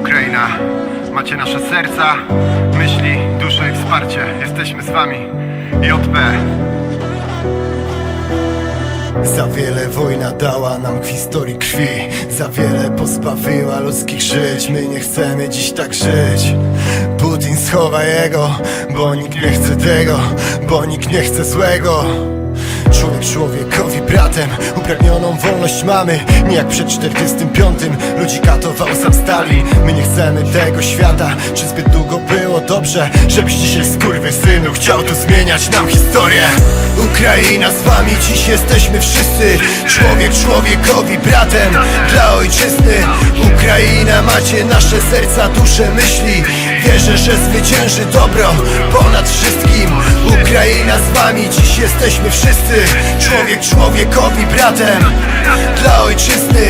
Ukraina, macie nasze serca, myśli, dusze i wsparcie. Jesteśmy z wami. JP. Za wiele wojna dała nam w historii krwi Za wiele pozbawiła ludzkich żyć My nie chcemy dziś tak żyć Putin schowa jego Bo nikt nie chce tego Bo nikt nie chce złego Człowiek człowiekowi bratem. Upragnioną wolność mamy. Nie jak przed 45 Ludzi katował sam Stalin My nie chcemy tego świata. Czy zbyt długo było dobrze Żebyś dzisiaj synu Chciał tu zmieniać nam historię? Ukraina z wami dziś jesteśmy wszyscy. Człowiek człowiekowi bratem. Dla ojczyzny Ukraina macie nasze serca, dusze, myśli Wierzę, że zwycięży dobro ponad wszystkim. Ukraina z wami dziś jesteśmy wszyscy. Człowiek człowiekowi bratem. Dla ojczyzny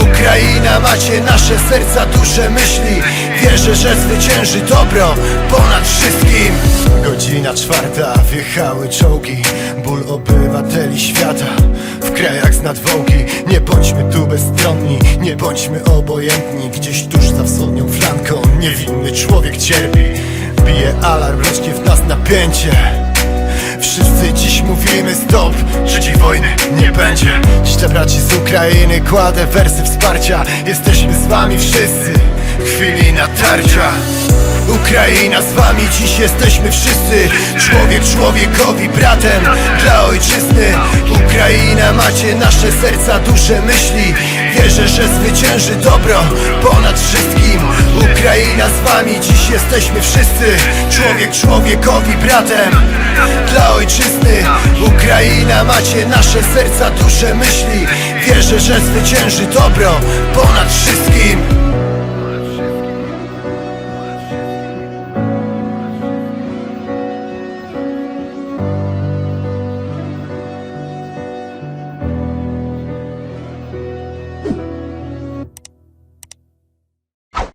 Ukraina macie nasze serca, dusze, myśli. Wierzę, że zwycięży dobro ponad wszystkim. Godzina czwarta, wjechały czołgi. Ból obywateli świata W krajach z nadwołki. Nie bądźmy tu bezstronni Nie bądźmy obojętni. Gdzieś tuż za flanką Niewinny człowiek cierpi. Bije alarm, rośnie w nas napięcie. Wszyscy dziś mówimy stop Trzeciej wojny nie będzie. Dziś dla braci z Ukrainy kładę wersy wsparcia. Jesteśmy z wami wszyscy Chwili natarcia. Ukraina z wami dziś jesteśmy wszyscy. Człowiek człowiekowi bratem Dla ojczyzny. Ukraina macie nasze serca, dusze, myśli. Wierzę, że zwycięży dobro ponad wszystkim Ukraina z wami dziś jesteśmy wszyscy. Człowiek człowiekowi bratem. Dla ojczyzny. Ukraina macie nasze serca, dusze, myśli. Wierzę, że zwycięży dobro ponad